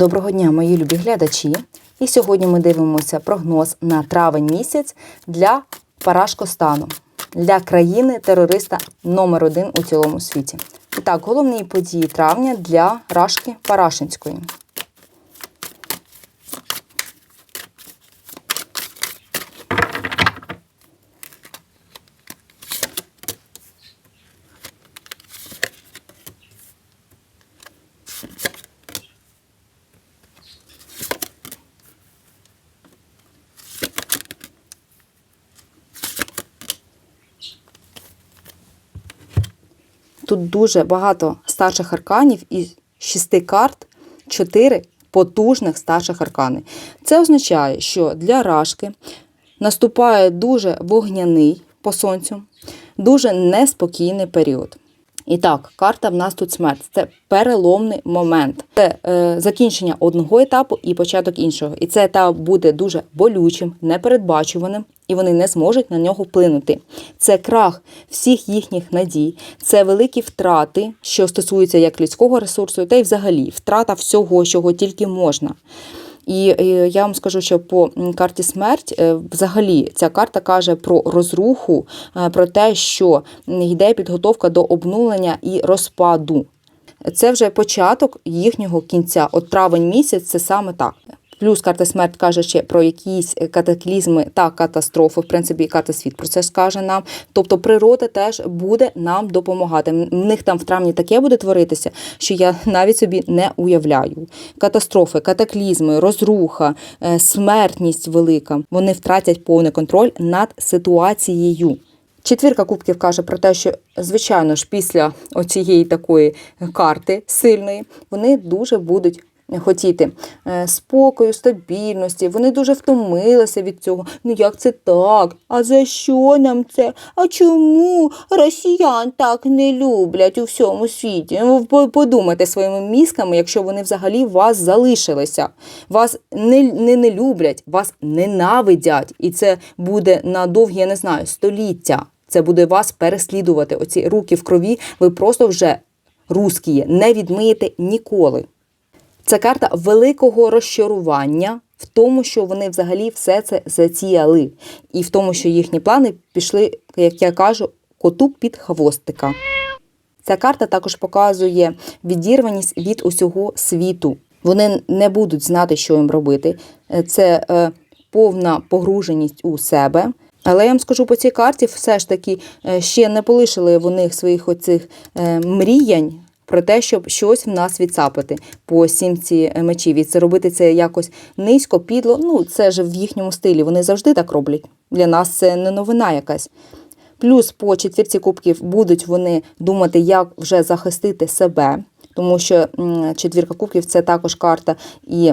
Доброго дня, мої любі глядачі. І сьогодні ми дивимося прогноз на травень місяць для Парашкостану, для країни-терориста номер один у цілому світі. І так, головні події травня для Рашки Парашинської. Тут дуже багато старших арканів і шести карт, чотири потужних старших аркани. Це означає, що для рашки наступає дуже вогняний по сонцю, дуже неспокійний період. І так, карта в нас тут смерть. Це переломний момент. Це е, закінчення одного етапу і початок іншого. І цей етап буде дуже болючим, непередбачуваним, і вони не зможуть на нього вплинути. Це крах всіх їхніх надій, це великі втрати, що стосуються як людського ресурсу, та й взагалі втрата всього, чого тільки можна. І е, я вам скажу, що по карті смерть е, взагалі ця карта каже про розруху, е, про те, що йде підготовка до обнулення і розпаду. Це вже початок їхнього кінця. От травень місяць це саме так. Плюс карта смерть каже ще про якісь катаклізми та катастрофи. В принципі, карта світ про це скаже нам. Тобто природа теж буде нам допомагати. В них там в травні таке буде творитися, що я навіть собі не уявляю. Катастрофи, катаклізми, розруха, е, смертність велика. Вони втратять повний контроль над ситуацією. Четвірка кубків каже про те, що, звичайно ж, після оцієї такої карти сильної вони дуже будуть хотіти е, спокою, стабільності. Вони дуже втомилися від цього. Ну як це так? А за що нам це? А чому росіян так не люблять у всьому світі? Ну, подумайте своїми мізками, якщо вони взагалі вас залишилися. Вас не, не, не люблять, вас ненавидять. І це буде на довгі, я не знаю, століття. Це буде вас переслідувати. Оці руки в крові, ви просто вже русські, не відмиєте ніколи. Це карта великого розчарування в тому, що вони взагалі все це затіяли, і в тому, що їхні плани пішли, як я кажу, коту під хвостика. Ця карта також показує відірваність від усього світу. Вони не будуть знати, що їм робити. Це е, повна погруженість у себе. Але я вам скажу по цій карті, все ж таки е, ще не полишили вони своїх оцих е, мріянь про те, щоб щось в нас відцапити по сімці мечів. І це робити це якось низько, підло. Ну, це ж в їхньому стилі. Вони завжди так роблять. Для нас це не новина якась. Плюс по четвірці кубків будуть вони думати, як вже захистити себе, тому що четвірка кубків це також карта і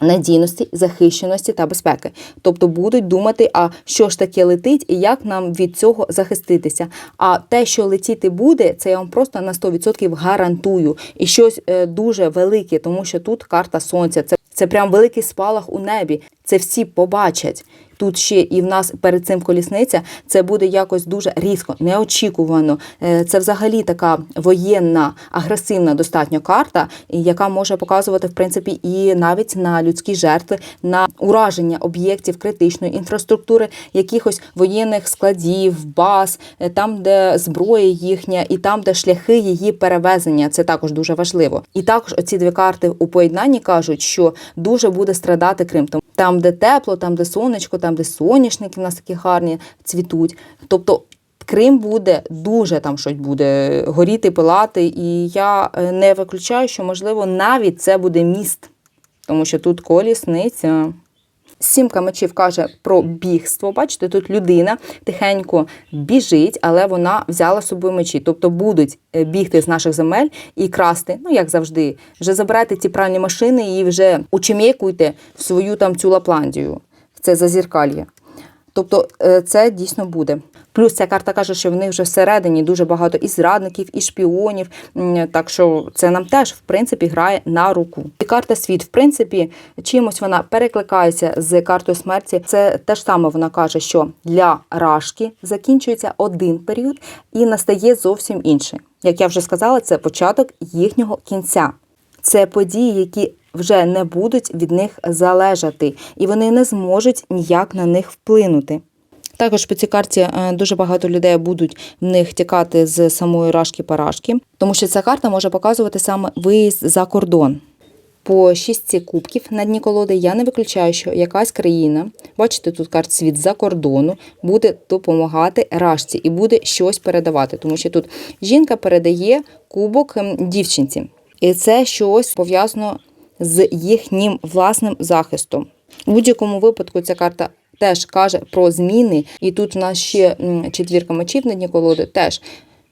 надійності, захищеності та безпеки. Тобто будуть думати, а що ж таке летить і як нам від цього захиститися. А те, що летіти буде, це я вам просто на 100% гарантую. І щось е, дуже велике, тому що тут карта сонця. Це, це прям великий спалах у небі. Це всі побачать. Тут ще і в нас перед цим колісниця, це буде якось дуже різко, неочікувано. Е, Це взагалі така воєнна, агресивна достатньо карта, яка може показувати, в принципі, і навіть на людські жертви, на ураження об'єктів критичної інфраструктури, якихось воєнних складів, баз, е, там, де зброя їхня, і там, де шляхи її перевезення. Це також дуже важливо. І також оці дві карти у поєднанні кажуть, що дуже буде страдати Крим. Там, де тепло, там, де сонечко, там, де соняшники в нас такі гарні цвітуть. Тобто Крим буде дуже там щось буде горіти, пилати, і я е, не виключаю, що можливо навіть це буде міст, тому що тут колісниця. Сімка мечів каже про бігство. Бачите, тут людина тихенько біжить, але вона взяла з собою мечі. Тобто будуть е, бігти з наших земель і красти, ну як завжди, вже забирайте ці пральні машини і вже учемєкуйте в свою там цю Лапландію. Це зазіркальє. Тобто е, це дійсно буде. Плюс ця карта каже, що в них вже всередині дуже багато і зрадників, і шпіонів. Так що це нам теж в принципі грає на руку. І карта світ, в принципі, чимось вона перекликається з картою смерті. Це те ж саме вона каже, що для рашки закінчується один період і настає зовсім інший. Як я вже сказала, це початок їхнього кінця. Це події, які вже не будуть від них залежати, і вони не зможуть ніяк на них вплинути. Також по цій карті е, дуже багато людей будуть в них тікати з самої рашки-парашки, тому що ця карта може показувати саме виїзд за кордон. По шістці кубків на дні колоди я не виключаю, що якась країна, бачите, тут карт світ за кордону, буде допомагати рашці і буде щось передавати, тому що тут жінка передає кубок ем, дівчинці, і це щось пов'язано з їхнім власним захистом. У будь-якому випадку ця карта теж каже про зміни, і тут в нас ще четвірка мечів на дні колоди теж.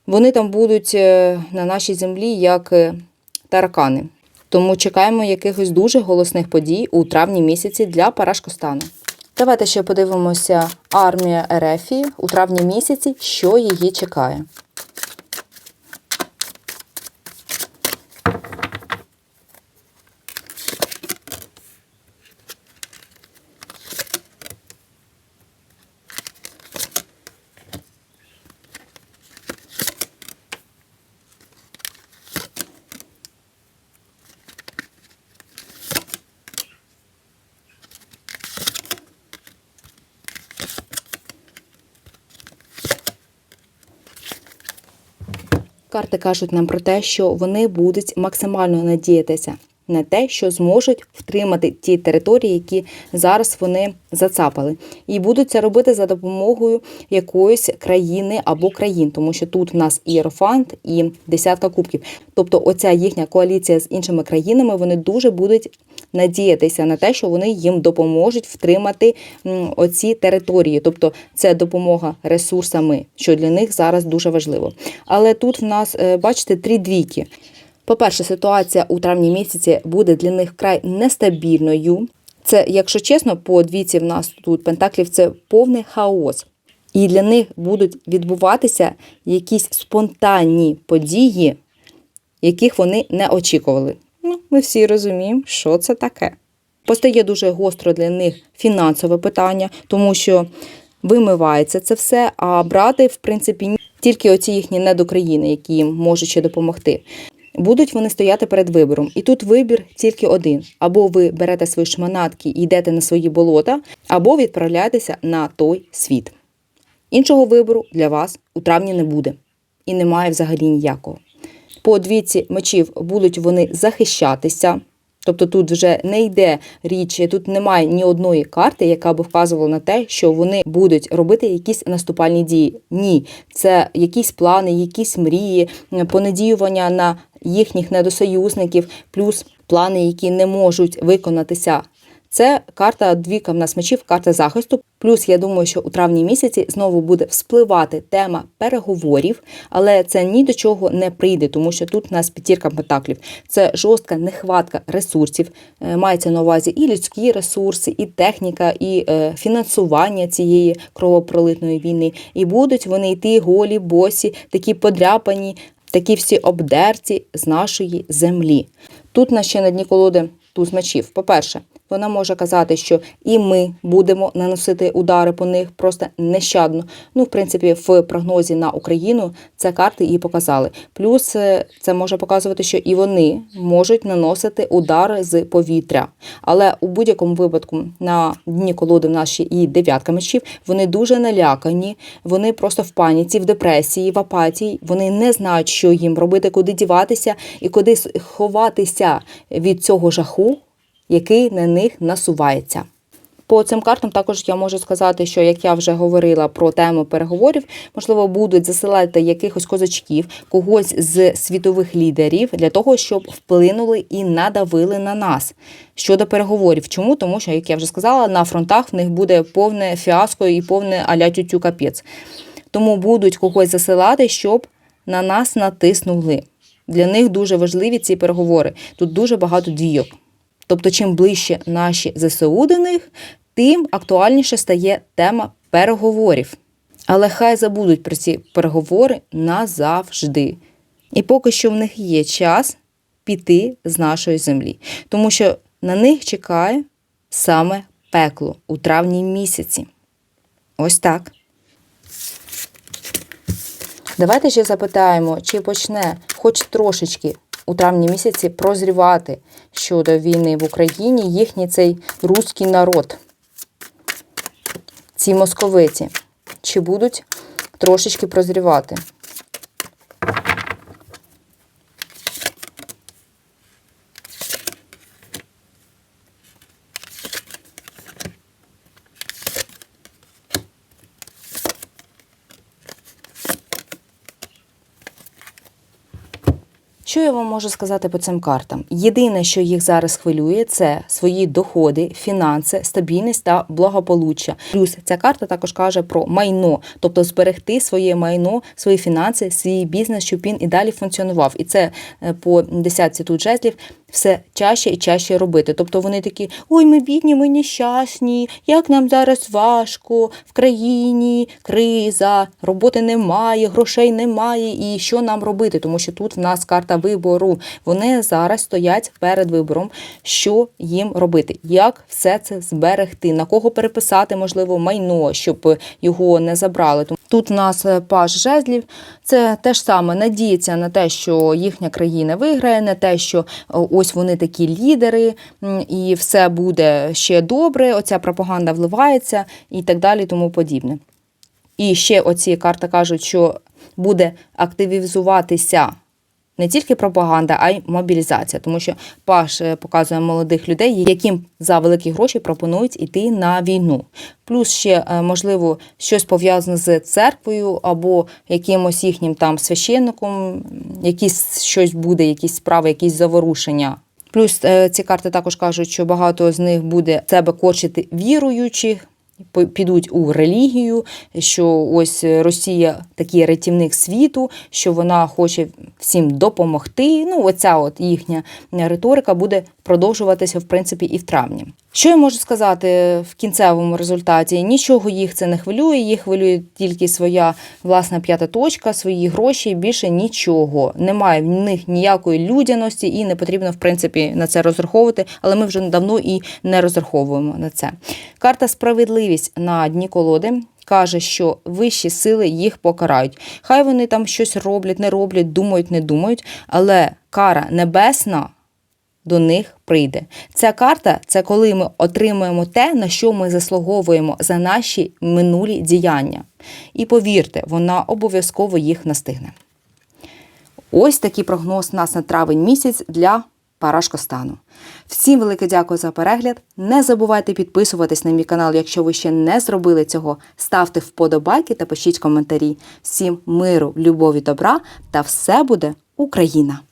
Вони там будуть е, на нашій землі як е, таракани. Тому чекаємо якихось дуже голосних подій у травні місяці для Парашкостану. Давайте ще подивимося армія Ерефії у травні місяці, що її чекає. Карти кажуть нам про те, що вони будуть максимально надіятися на те, що зможуть втримати ті території, які зараз вони зацапали, і будуть це робити за допомогою якоїсь країни або країн, тому що тут в нас і Єрофант, і десятка кубків. Тобто, оця їхня коаліція з іншими країнами, вони дуже будуть надіятися на те, що вони їм допоможуть втримати оці території. Тобто, це допомога ресурсами, що для них зараз дуже важливо. Але тут в нас, е, бачите, три двійки. По-перше, ситуація у травні місяці буде для них вкрай нестабільною. Це, якщо чесно, по двійці в нас тут пентаклів це повний хаос. І для них будуть відбуватися якісь спонтанні події, яких вони не очікували. Ну, ми всі розуміємо, що це таке. Постає дуже гостро для них фінансове питання, тому що вимивається це все, а брати, в принципі, тільки оці їхні недокраїни, які їм можуть ще допомогти. Будуть вони стояти перед вибором. І тут вибір тільки один: або ви берете свої шманатки і йдете на свої болота, або відправляєтеся на той світ. Іншого вибору для вас у травні не буде і немає взагалі ніякого. По двійці мечів будуть вони захищатися. Тобто тут вже не йде річ, тут немає ні одної карти, яка би вказувала на те, що вони будуть робити якісь наступальні дії. Ні, це якісь плани, якісь мрії, понадіювання на їхніх недосоюзників, плюс плани, які не можуть виконатися. Це карта двійка в нас мечів, карта захисту. Плюс я думаю, що у травні місяці знову буде вспливати тема переговорів, але це ні до чого не прийде, тому що тут у нас п'ятірка пентаклів. Це жорстка нехватка ресурсів. Е, Мається на увазі і людські ресурси, і техніка, і е, фінансування цієї кровопролитної війни. І будуть вони йти голі, босі, такі подряпані, такі всі обдерці з нашої землі. Тут на ще на дні колоди туз мечів. По-перше, вона може казати, що і ми будемо наносити удари по них просто нещадно. Ну, в принципі, в прогнозі на Україну це карти і показали. Плюс е, це може показувати, що і вони можуть наносити удари з повітря. Але у будь-якому випадку на дні колоди в ще і дев'ятка мечів, вони дуже налякані, вони просто в паніці, в депресії, в апатії. Вони не знають, що їм робити, куди діватися і куди ховатися від цього жаху який на них насувається. По цим картам також я можу сказати, що як я вже говорила про тему переговорів, можливо, будуть засилати якихось козачків, когось з світових лідерів для того, щоб вплинули і надавили на нас щодо переговорів. Чому? Тому що, як я вже сказала, на фронтах в них буде повне фіаско і повне аля тютю капець. Тому будуть когось засилати, щоб на нас натиснули. Для них дуже важливі ці переговори. Тут дуже багато двійок. Тобто, чим ближче наші ЗСУ до них, тим актуальніше стає тема переговорів. Але хай забудуть про ці переговори назавжди. І поки що в них є час піти з нашої землі, тому що на них чекає саме пекло у травні місяці. Ось так. Давайте ще запитаємо, чи почне хоч трошечки у травні місяці прозрівати щодо війни в Україні їхній цей руський народ, ці московиті, чи будуть трошечки прозрівати. Що я вам можу сказати по цим картам? Єдине, що їх зараз хвилює, це свої доходи, фінанси, стабільність та благополуччя. Плюс ця карта також каже про майно, тобто зберегти своє майно, свої фінанси, свій бізнес, щоб він і далі функціонував. І це е, по десятці тут жезлів все чаще і чаще робити. Тобто вони такі: ой, ми бідні, ми нещасні, як нам зараз важко в країні, криза, роботи немає, грошей немає. І що нам робити? Тому що тут в нас карта вибору. Вони зараз стоять перед вибором, що їм робити, як все це зберегти, на кого переписати, можливо, майно, щоб його не забрали. Тут у нас е, паж жезлів. Це те ж саме надіється на те, що їхня країна виграє, на те, що е, ось вони такі лідери, і все буде ще добре. Оця пропаганда вливається і так далі, тому подібне. І ще оці карти кажуть, що буде активізуватися не тільки пропаганда, а й мобілізація, тому що Паш е, показує молодих людей, яким за великі гроші пропонують іти на війну. Плюс ще е, можливо щось пов'язане з церквою або якимось їхнім там священником, якісь щось буде, якісь справи, якісь заворушення. Плюс е, ці карти також кажуть, що багато з них буде себе корчити віруючих. Підуть у релігію, що ось Росія такий рятівник світу, що вона хоче всім допомогти. Ну, оця от їхня риторика буде продовжуватися в принципі і в травні. Що я можу сказати в кінцевому результаті? Нічого їх це не хвилює, їх хвилює тільки своя власна п'ята точка, свої гроші, більше нічого. Немає в них ніякої людяності і не потрібно в принципі на це розраховувати, але ми вже давно і не розраховуємо на це. Карта справедливість на дні колоди. Каже, що вищі сили їх покарають. Хай вони там щось роблять, не роблять, думають, не думають, але кара небесна до них прийде. Ця карта це коли ми отримуємо те, на що ми заслуговуємо за наші минулі діяння. І повірте, вона обов'язково їх настигне. Ось такий прогноз у нас на травень місяць для Парашкостану. Всім велике дякую за перегляд. Не забувайте підписуватись на мій канал, якщо ви ще не зробили цього. Ставте вподобайки та пишіть коментарі. Всім миру, любові, добра та все буде Україна!